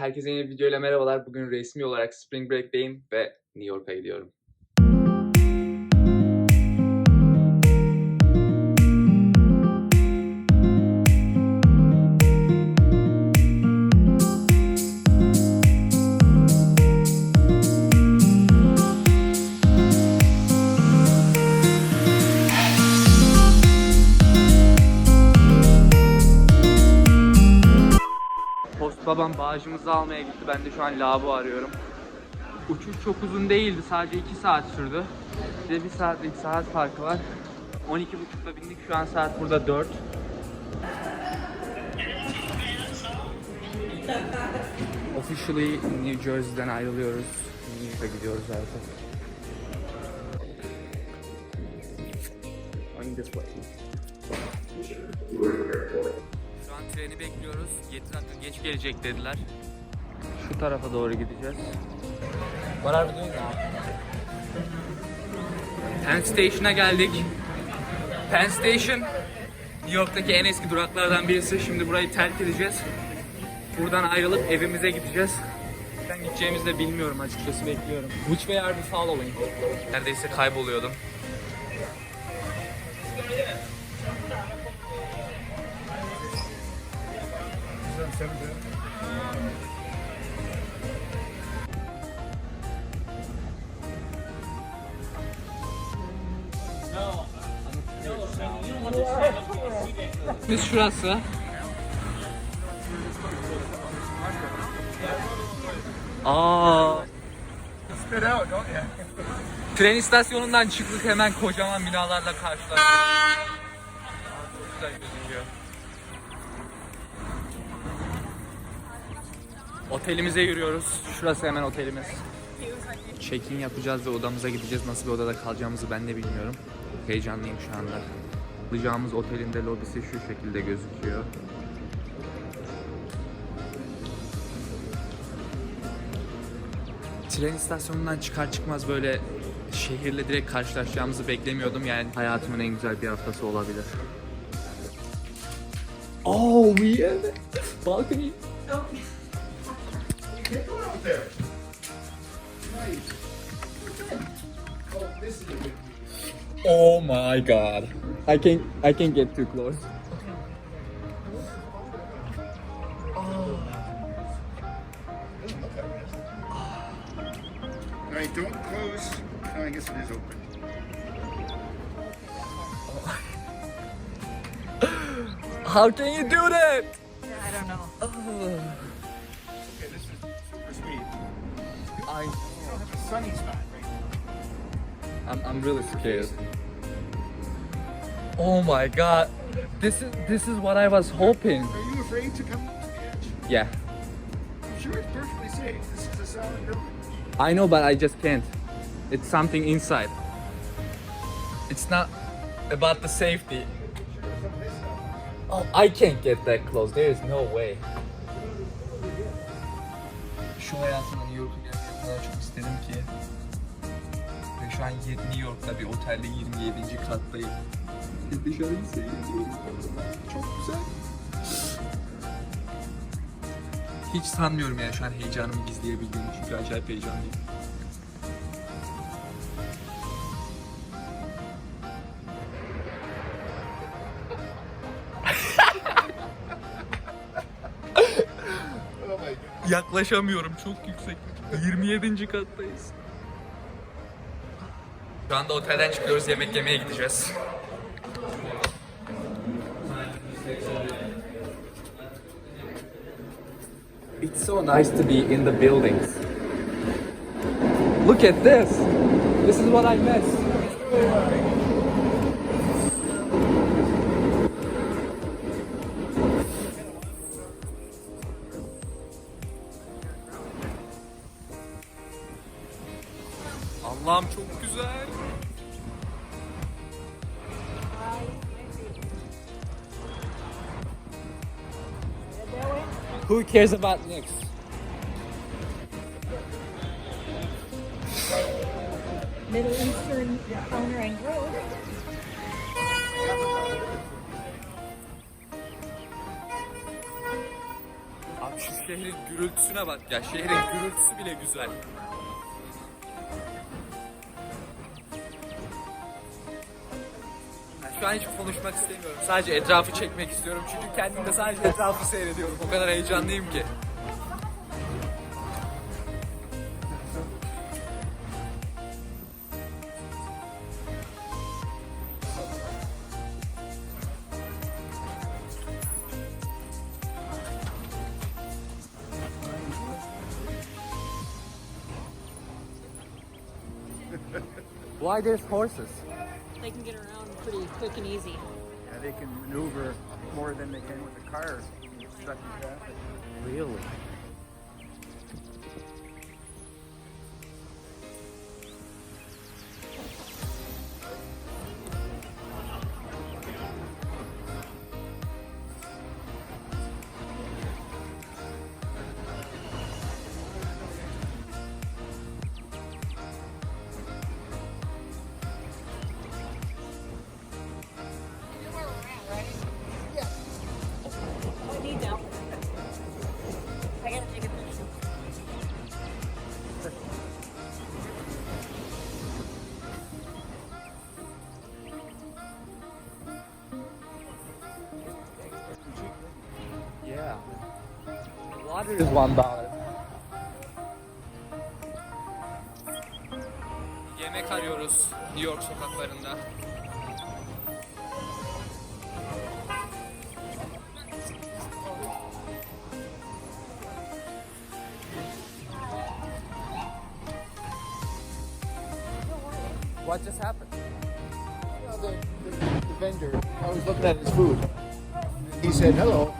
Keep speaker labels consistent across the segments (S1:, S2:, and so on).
S1: Herkese yeni bir videoyla merhabalar. Bugün resmi olarak Spring Break'teyim ve New York'a gidiyorum. Babam bağışımızı almaya gitti. Ben de şu an lavabo arıyorum. Uçuş çok uzun değildi. Sadece 2 saat sürdü. Bir de 1 saatlik saat farkı var. 12.30'da bindik. Şu an saat burada 4. Officially New Jersey'den ayrılıyoruz. New York'a gidiyoruz artık. Going this way. Treni bekliyoruz. 7 dakika geç gelecek dediler. Şu tarafa doğru gideceğiz. What are we doing? Penn Station'a geldik. Penn Station New York'taki en eski duraklardan birisi. Şimdi burayı terk edeceğiz. Buradan ayrılıp evimize gideceğiz. Ben gideceğimizi de bilmiyorum açıkçası bekliyorum. Which way are we following? Neredeyse kayboluyordum. Biz şurası. Aa. Tren istasyonundan çıktık hemen kocaman binalarla karşılaştık. Çok güzel gözüküyor. Otelimize yürüyoruz. Şurası hemen otelimiz. Check-in yapacağız ve odamıza gideceğiz. Nasıl bir odada kalacağımızı ben de bilmiyorum. Heyecanlıyım şu anda. Kalacağımız otelin de lobisi şu şekilde gözüküyor. Tren istasyonundan çıkar çıkmaz böyle şehirle direkt karşılaşacağımızı beklemiyordum. Yani hayatımın en güzel bir haftası olabilir. Oh, we have balcony.
S2: There. Nice. Oh, this is a good
S1: Oh my god. I can't I can't get too close. Oh.
S2: All right, don't close. No, I guess it is open.
S1: How can you do that?
S3: I don't know.
S2: Okay, sunny spot right now.
S1: I'm I'm really scared. Oh my god. This is this is what I was hoping.
S2: Are you afraid to come to the edge?
S1: Yeah.
S2: I'm sure it's perfectly safe. This is a solid building.
S1: I know but I just can't. It's something inside. It's not about the safety. Oh, I can't get that close. There is no way. Şu hayatımda New York'u görmeyi o kadar çok istedim ki. Ve şu an New York'ta bir otelde 27. kattayım. Ve Dışarıyı seyrediyorum. Çok güzel. Hiç sanmıyorum yani şu an heyecanımı gizleyebildiğimi çünkü acayip heyecanlıyım.
S2: Oh.
S1: Yaklaşamıyorum çok yüksek. 27. kattayız. Şu anda otelden çıkıyoruz yemek yemeye gideceğiz. It's so nice to be in the buildings. Look at this. This is what I miss. Allah'ım çok güzel. Who cares about next?
S3: Middle Eastern Counter and Grove.
S1: Abi Şu şehrin gürültüsüne bak ya. Şehrin gürültüsü bile güzel. Şu an hiç konuşmak istemiyorum. Sadece etrafı çekmek istiyorum. Çünkü kendim de sadece etrafı seyrediyorum. O kadar heyecanlıyım ki. Why there's horses?
S3: They can get around pretty quick and easy.
S2: Yeah, they can maneuver more than they can with a car stuck in traffic.
S1: Really? Water is one dollar. Yemek arıyoruz New York sokaklarında. What just happened?
S2: You know, the, the, the vendor, I was looking at his food. He said, hello.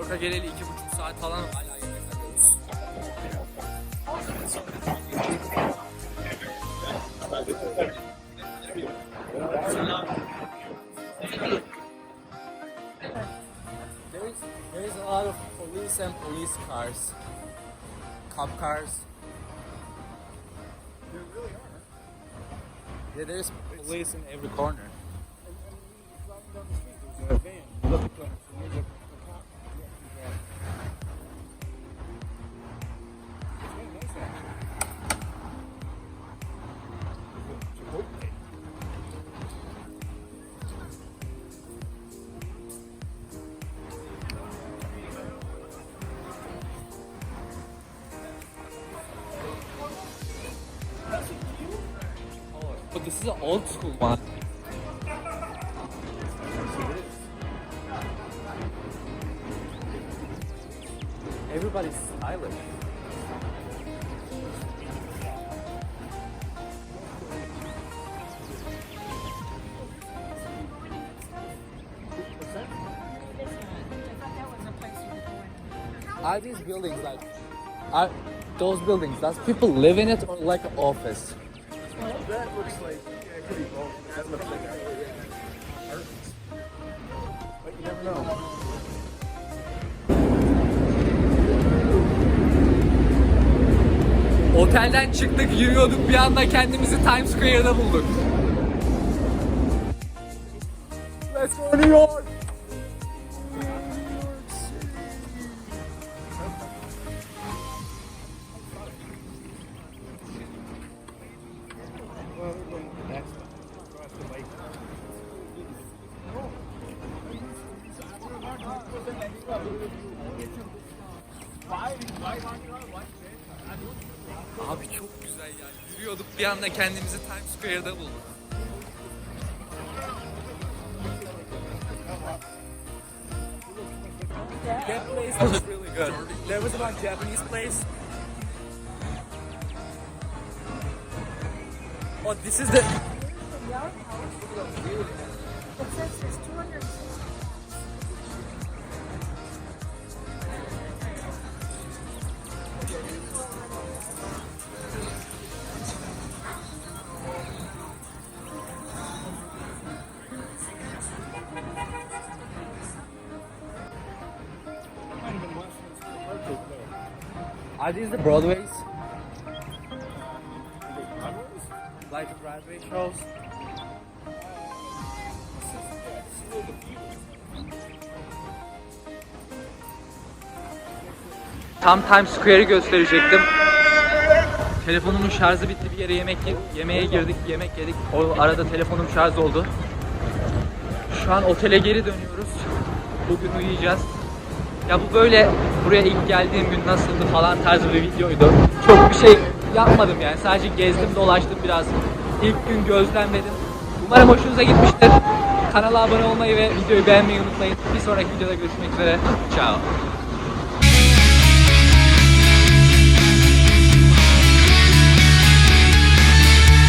S1: York'a geleli iki buçuk saat falan hala yemek arıyoruz. There is, there is a lot of police and police cars. Cop cars.
S2: There really are.
S1: Yeah, there's police in every corner. But this is an old school one. Everybody's stylish. Are these buildings like are those buildings does people live in it or like an office?
S2: That looks like, yeah, could both. That looks like apartments. But you never know.
S1: Otelden çıktık, yürüyorduk bir anda kendimizi Times Square'da bulduk. Let's go New York! Abi çok güzel ya. Yürüyorduk bir anda kendimizi Times Square'da bulduk. That place was really good. There was one Japanese place. Oh, this is the.
S3: It says there's 200.
S1: Are these the Broadways? Like Broadway shows? Tam Times Square'i gösterecektim. Telefonumun şarjı bitti bir yere yemek ye- yemeğe girdik yemek yedik. O arada telefonum şarj oldu. Şu an otele geri dönüyoruz. Bugün uyuyacağız. Ya bu böyle buraya ilk geldiğim gün nasıldı falan tarzı bir videoydu. Çok bir şey yapmadım yani. Sadece gezdim dolaştım biraz. İlk gün gözlemledim. Umarım hoşunuza gitmiştir. Kanala abone olmayı ve videoyu beğenmeyi unutmayın. Bir sonraki videoda görüşmek üzere. Ciao.